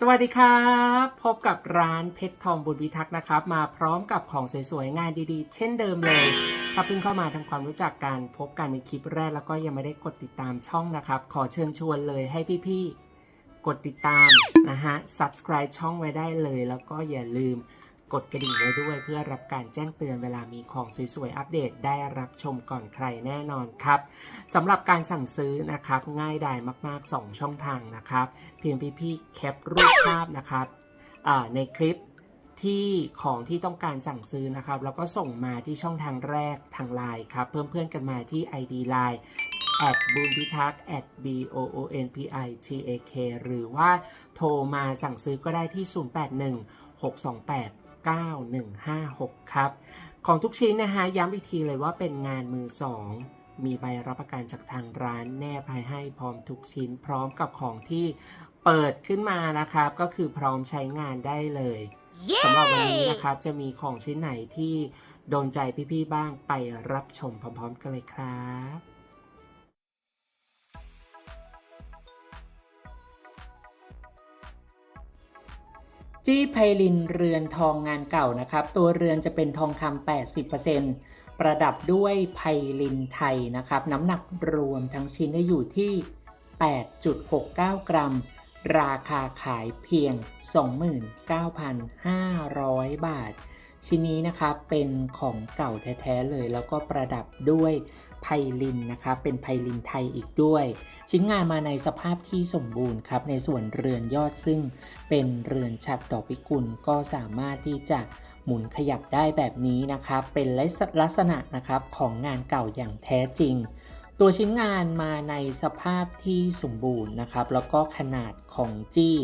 สวัสดีครับ พบกับร้านเพชรทองบุญวิทักษ์นะครับ มาพร้อมกับของสวยๆ งานดีๆ เช่นเดิมเลย ถ้าเพิ่งเข้ามาทำความรู้จักกัน พบกันในคลิปแรกแล้วก็ยังไม่ได้กดติดตามช่องนะครับ ขอเชิญชวนเลยให้พี่ๆ กดติดตามนะฮะ subscribe ช่องไว้ได้เลย แล้วก็อย่าลืม กดกระดิ่งไว้ด้วยเพื่อรับการแจ้งเตือนเวลามีของสวยๆ อัปเดตได้รับชมก่อนใครแน่นอนครับสำหรับการสั่งซื้อนะครับง่ายดายมาก ๆ 2 ช่องทางนะครับ เพียงพี่ๆแคปรูปภาพนะครับในคลิปที่ของที่ต้องการสั่งซื้อนะครับ แล้วก็ส่งมาที่ช่องทางแรกทางไลน์ครับ เพิ่มเพื่อนกันมาที่ ID Line แอดบูนพิทักษ์ at b o o n p i t a k หรือว่าโทรมาสั่งซื้อก็ได้ที่ 081 628 9156 ครับ ของทุกชิ้นนะฮะย้ำอีกทีเลยว่าเป็นงานมือสองมีใบรับประกันจากทางร้านแนบให้ให้พร้อมทุกชิ้น พร้อมกับของที่เปิดขึ้นมานะครับ ก็คือพร้อมใช้งานได้เลยสำหรับวันนี้นะครับ จะมีของชิ้นไหนที่โดนใจพี่ๆบ้างไปรับชมพร้อมๆกันเลยครับ จี้ไพลินเรือนทองงานเก่านะครับ ตัวเรือนจะเป็นทองคำ80%ประดับด้วยไพลินไทยนะครับ น้ำหนักรวมทั้งชิ้นได้อยู่ที่ 8.69 กรัม ราคาขายเพียง 29,500 บาท ชิ้นนี้นะครับเป็นของเก่าแท้ ๆ เลย แล้วก็ประดับด้วย ไพลินนะครับเป็นไพลินไทยอีกด้วย ชิ้นงานมาในสภาพที่สมบูรณ์ครับ ในส่วนเรือนยอดซึ่งเป็นเรือนฉัดดอกพิกุลก็สามารถที่จะหมุนขยับได้แบบนี้นะครับ เป็นลักษณะนะครับของงานเก่าอย่างแท้จริง ตัวชิ้นงานมาในสภาพที่สมบูรณ์นะครับ แล้วก็ขนาดของจี้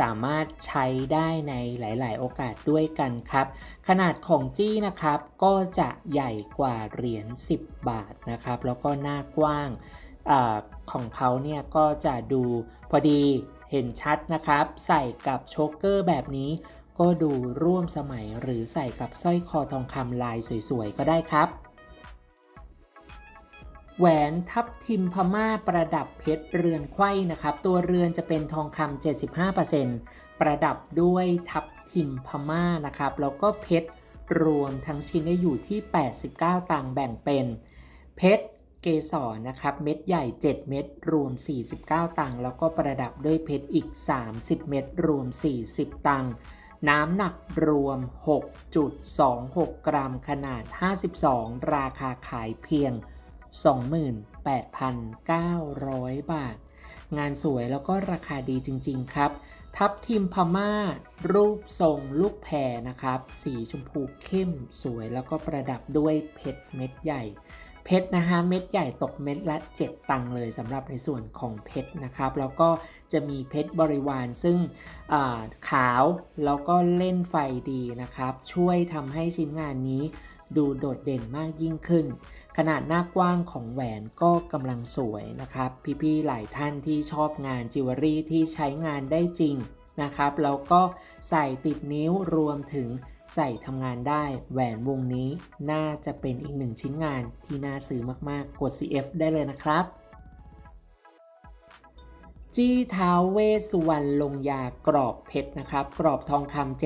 สามารถใช้ได้ในหลาย ๆ โอกาสด้วยกันครับ ขนาดของจี้นะครับก็จะใหญ่กว่าเหรียญ10 บาทนะครับ แล้วก็หน้ากว้างอของเขาเนี่ยก็จะดูพอดีเห็นชัดนะครับ ใส่กับโชกเกอร์แบบนี้ก็ดูร่วมสมัยหรือใส่กับสร้อยคอทองคำลายสวย ๆ ก็ได้ครับ แหวนทับทิมพม่าประดับเพชรเรือนไข้นะครับ ตัวเรือนจะเป็นทองคำ75%ประดับด้วยทับทิมพม่านะครับ แล้วก็เพชรรวมทั้งชิ้นได้อยู่ที่ 89 ตังแบ่งเป็น เพชรเกสรนะครับ เม็ดใหญ่ 7 เม็ดรวม 49 ตังค์แล้วก็ประดับด้วยเพชรอีก 30 เม็ดรวม 40 ตังค์น้ำหนักรวม 6.26 กรัมขนาด 52 ราคาขายเพียง 28,900 บาท งานสวยแล้วก็ราคาดีจริง ๆ ครับ ทับทิมพม่า รูปทรงลูกแพรนะครับ สีชมพูเข้มสวยแล้วก็ประดับด้วยเพชรเม็ดใหญ่ เพชรนะฮะเม็ดใหญ่ตกเม็ดละ 7 ตังค์เลยสำหรับในส่วนของเพชรนะครับ แล้วก็จะมีเพชรบริวารซึ่งขาวแล้วก็เล่นไฟดีนะครับ ช่วยทำให้ชิ้นงานนี้ดูโดดเด่นมากยิ่งขึ้น ขนาดหน้ากว้างของแหวนก็กำลังสวยนะครับ พี่ๆหลายท่านที่ชอบงานจิวเวลรี่ที่ใช้งานได้จริงนะครับแล้วก็ใส่ติดนิ้วรวมถึงใส่ทำงานได้แหวนวงนี้น่าจะเป็นอีกหนึ่งชิ้นงานที่น่าซื้อมากๆ กด CF ได้เลยนะครับ จี้เท้าเวสุวรรณลงยากรอบเพชรนะครับ กรอบทองคำ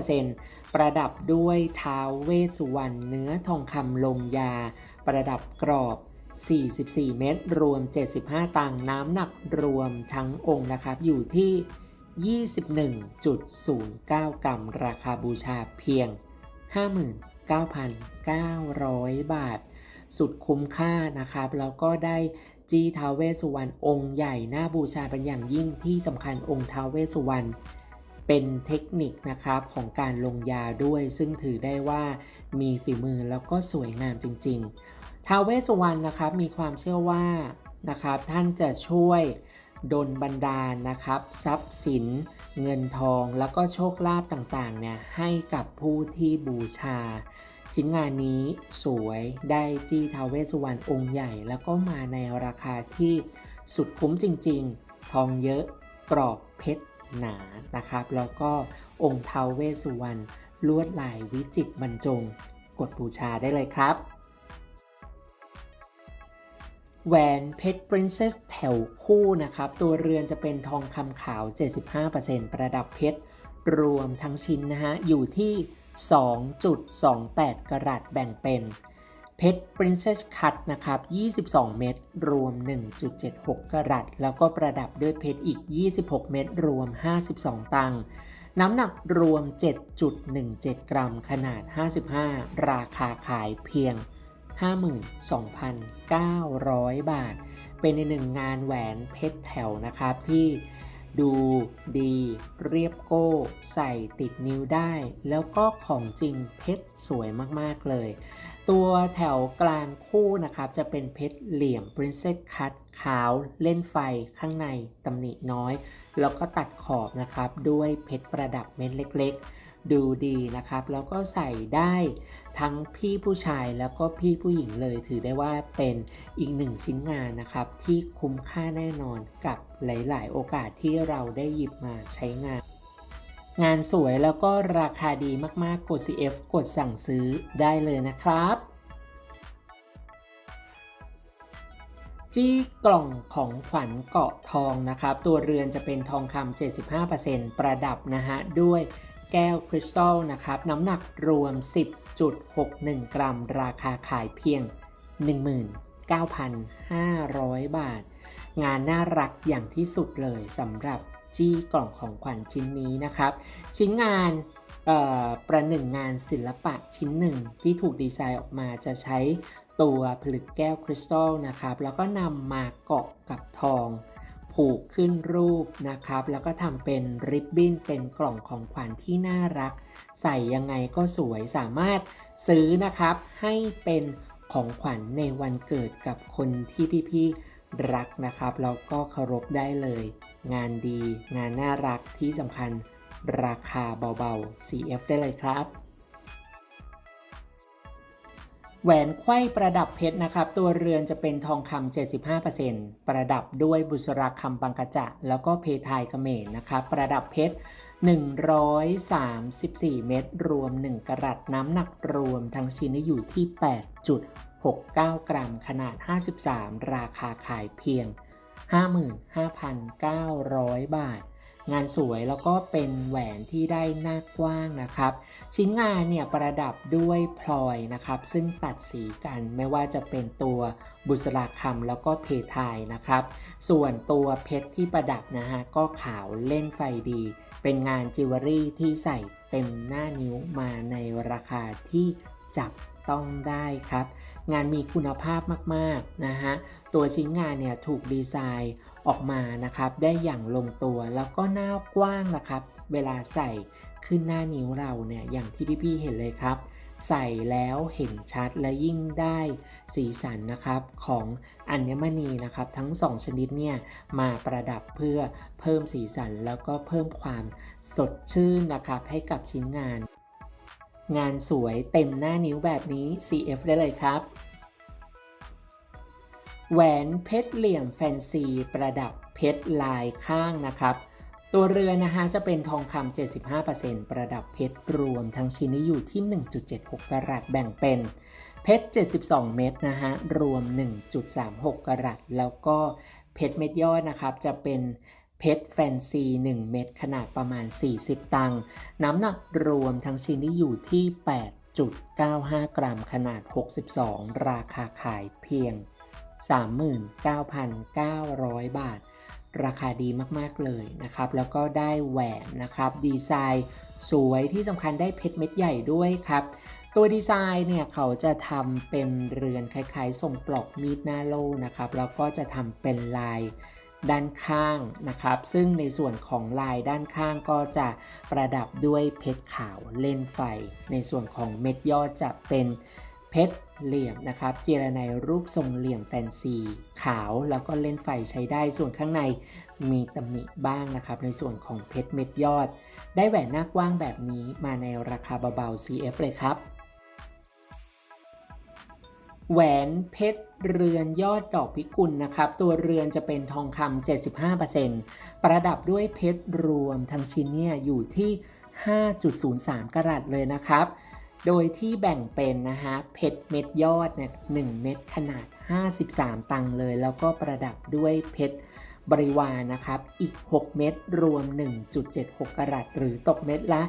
75% ประดับด้วยเท้าเวสุวรรณเนื้อทองคำลงยา ประดับกรอบ 44 เม็ดรวม 75 ตังน้ำหนักรวมทั้งองค์นะครับ อยู่ที่ 21.09 กรัม ราคาบูชาเพียง 59,900 บาท สุดคุ้มค่านะครับ แล้วก็ได้จีท้าวเวสุวรรณองค์ใหญ่หน้าบูชาเป็นอย่างยิ่งที่สำคัญองค์ท้าวเวสุวรรณ เป็นเทคนิคนะครับของการลงยาด้วย ซึ่งถือได้ว่ามีฝีมือแล้วก็สวยงามจริง ๆ ท้าวเวสสุวรรณนะครับมีความเชื่อว่านะครับท่านจะช่วยดลบันดาลนะครับ ทรัพย์สิน เงินทองแล้วก็โชคลาภต่างๆเนี่ยให้กับผู้ที่บูชา ชิ้นงานนี้สวยได้จี้ทาวเวสสุวรรณองค์ใหญ่ แล้วก็มาในราคาที่สุดคุ้มจริงๆ ทองเยอะกรอบเพชร หนานะครับ แล้วก็องค์ทาวเวสุวรรณลวดลายวิจิตรบรรจง กดบูชาได้เลยครับแหวนเพชร Princess แถวคู่นะครับ ตัวเรือนจะเป็นทองคำขาว 75%ประดับเพชร รวมทั้งชิ้นนะฮะ อยู่ที่ 2.28 กรัตแบ่งเป็น เพชร Princess Cut นะครับ 22 เม็ดรวม 1.76 กรัต แล้วก็ประดับด้วยเพชรอีก 26 เม็ดรวม 52 ตังค์น้ำหนักรวม 7.17 กรัม ขนาด 55 ราคาขายเพียง 52,900 บาท เป็นในหนึ่งงานแหวนเพชรแถวนะครับที่ ดูดี เรียบโก้ ใส่ติดนิ้วได้ แล้วก็ของจริงเพชรสวยมาก ๆ เลย ตัวแถวกลางคู่นะครับ จะเป็นเพชรเหลี่ยม Princess Cut ขาวเล่นไฟข้างในตำหนิน้อย แล้วก็ตัดขอบนะครับ ด้วยเพชรประดับเม็ดเล็ก ๆ ดูดีนะครับ แล้วก็ใส่ได้ทั้งพี่ผู้ชายแล้วก็พี่ผู้หญิงเลย ถือได้ว่าเป็นอีกหนึ่งชิ้นงานนะครับ ที่คุ้มค่าแน่นอนกับหลาย ๆ โอกาสที่เราได้หยิบมาใช้งาน งานสวยแล้วก็ราคาดีมากๆ กด CF กดสั่งซื้อได้เลยนะครับจี้กล่องของขวัญเกาะทองนะครับ ตัวเรือนจะเป็นทองคำ75%ประดับนะฮะด้วย แก้วคริสตัลนะครับ น้ำหนักรวม 10.61 กรัม ราคาขายเพียง 19,500 บาท งานน่ารักอย่างที่สุดเลยสำหรับจี้กล่องของขวัญชิ้นนี้นะครับ ชิ้นงานประหนึ่งงานศิลปะชิ้นหนึ่งที่ถูกดีไซน์ออกมาจะใช้ตัวผลึกแก้วคริสตัลนะครับ แล้วก็นำมาเกาะกับทอง ผูกขึ้นรูปนะครับ แล้วก็ทำเป็นริบบิ้นเป็นกล่องของขวัญที่น่ารัก ใส่ยังไงก็สวยสามารถซื้อนะครับ ให้เป็นของขวัญในวันเกิดกับคนที่พี่ๆรักนะครับแล้วก็เคารพได้เลย งานดี งานน่ารักที่สำคัญราคาเบาๆ CF ได้เลยครับ แหวนไขว้ประดับเพชรนะครับ ตัวเรือนจะเป็นทองคำ75%ประดับด้วยบุษราคำบังกะจะ แล้วก็เพทายเขมรนะครับ ประดับเพชร 134 เม็ดรวม 1 กรัตน้ำหนักรวมทั้งชิ้นอยู่ที่ 8.69 กรัม ขนาด 53 ราคาขายเพียง 55,900 บาท งานสวยแล้วก็เป็นแหวนที่ได้หน้ากว้างนะครับ ชิ้นงานเนี่ยประดับด้วยพลอยนะครับ ซึ่งตัดสีกันไม่ว่าจะเป็นตัวบุษราคำแล้วก็เพทายนะครับ ส่วนตัวเพชรที่ประดับนะฮะก็ขาวเล่นไฟดี เป็นงานจิวเวลรี่ที่ใส่เต็มหน้านิ้วมาในราคาที่จับต้องได้ครับ งานมีคุณภาพมาก ๆ นะฮะ ตัวชิ้นงานเนี่ยถูกดีไซน์ ออกมานะครับได้อย่างลงตัวแล้วก็หน้ากว้างนะครับ เวลาใส่ขึ้นหน้านิ้วเราเนี่ยอย่างที่พี่ๆเห็นเลยครับ ใส่แล้วเห็นชัดและยิ่งได้สีสันนะครับของอัญมณีนะครับ ทั้ง 2 ชนิดเนี่ยมาประดับเพื่อเพิ่มสีสันแล้วก็เพิ่มความสดชื่นนะครับให้กับชิ้นงาน งานสวยเต็มหน้านิ้วแบบนี้ CF ได้เลยครับ แหวนเพชรเหลี่ยมแฟนซี ประดับเพชรลายข้างนะครับ ตัวเรือนนะคะจะเป็นทองคำ75%ประดับเพชรรวมทั้งชิ้นนี้อยู่ที่ 1.76 กรัตแบ่งเป็นเพชร 72 เม็ดนะฮะ รวม 1.36 กรัตแล้วก็เพชรเม็ดยอดนะครับ จะเป็นเพชรแฟนซี 1 เม็ดขนาดประมาณ 40 ตังค์น้ำหนักรวมทั้งชิ้นนี้อยู่ที่ 8.95 กรัมขนาด 62 ราคาขายเพียง 39,900 บาท ราคาดีมากๆเลยนะครับ แล้วก็ได้แหวนนะครับ ดีไซน์สวยที่สำคัญได้เพชรเม็ดใหญ่ด้วยครับ ตัวดีไซน์เนี่ยเขาจะทำเป็นเรือนคล้ายๆทรงปลอกมีดหน้าโล่นะครับ แล้วก็จะทำเป็นลายด้านข้างนะครับ ซึ่งในส่วนของลายด้านข้างก็จะประดับด้วยเพชรขาวเล่นไฟ ในส่วนของเม็ดยอดจะเป็นเพชร เหลี่ยมนะครับ เจรในรูปทรงเหลี่ยมแฟนซี ขาวแล้วก็เล่นไฟใช้ได้ส่วนข้างในมีตำหนิบ้างนะครับ ในส่วนของเพชรเม็ดยอด ได้แหวนหน้ากว้างแบบนี้มาในราคาเบาๆ CF เลยครับ แหวนเพชรเรือนยอดดอกพิกุลนะครับ ตัวเรือนจะเป็นทองคำ75%ประดับด้วยเพชรรวมทั้งชิ้นเนี่ยอยู่ที่ 5.03 กรัตเลยนะครับ โดยที่แบ่งเป็นนะฮะเพชรเม็ดยอดเนี่ย1เม็ดขนาด 53 ตังค์เลย แล้วก็ประดับด้วยเพชรบริวารนะครับ อีก 6 เม็ดรวม 1.76 กรัตหรือตกเม็ดละ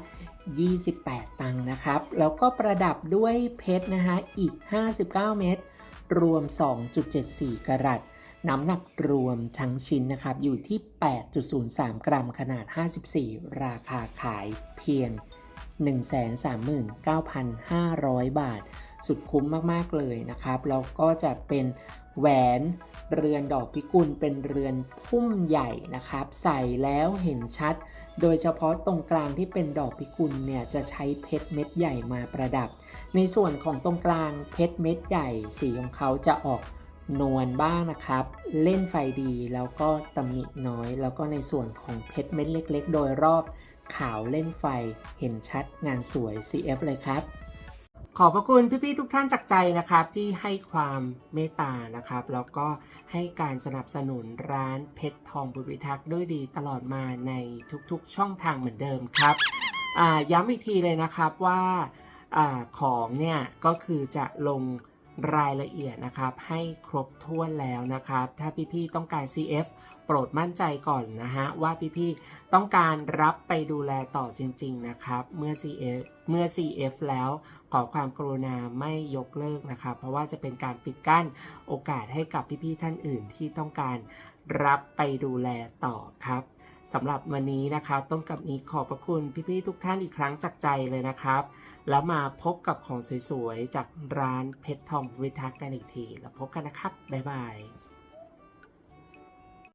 28 ตังค์นะครับ แล้วก็ประดับด้วยเพชรนะฮะอีก 59 เม็ดรวม 2.74 กรัตน้ำหนักรวมทั้งชิ้นนะครับ อยู่ที่ 8.03 กรัมขนาด 54 ราคาขายเพียง 139,500 บาท สุดคุ้มมาก ๆ เลยนะครับ แล้วก็จะเป็นแหวนเรือนดอกพิกุลเป็นเรือนพุ่มใหญ่นะครับ ใส่แล้วเห็นชัด โดยเฉพาะตรงกลางที่เป็นดอกพิกุลเนี่ยจะใช้เพชรเม็ดใหญ่มาประดับ ในส่วนของตรงกลางเพชรเม็ดใหญ่ สีของเขาจะออกนวลบ้างนะครับ เล่นไฟดีแล้วก็ตำหนิน้อย แล้วก็ในส่วนของเพชรเม็ดเล็ก ๆ โดยรอบ ขาวเล่นไฟ เห็นชัดงานสวย CF เลยครับ ขอบพระคุณพี่ๆทุกท่านจากใจนะครับ ที่ให้ความเมตตานะครับ แล้วก็ให้การสนับสนุนร้านเพชรทองบุญวิทักษ์ด้วยดีตลอดมาในทุกๆช่องทางเหมือนเดิมครับย้ำอีกทีเลยนะครับว่าอของเนี่ยก็คือจะลงรายละเอียดนะครับให้ครบถ้วนแล้วนะครับ ถ้าพี่ๆต้องการ CF ปรดมั่นใจก่อนนะฮะว่าพี่ๆต้องการรับไปดูแลต่อจริง ๆ นะครับ เมื่อ CF เมื่อ CF แล้วขอความกรุณาไม่ยกเลิกนะครับ เพราะว่าจะเป็นการปิดกั้นโอกาสให้กับพี่ๆท่านอื่นที่ต้องการรับไปดูแลต่อครับสำหรับวันนี้นะครับต้องกับนี้ขอบพระคุณพี่ๆทุกท่านอีกครั้งจากใจเลยนะครับ แล้วมาพบกับของสวยๆ จากร้านเพชรทองวิทักษ์กันอีกที แล้วพบกันนะครับ บ๊ายบาย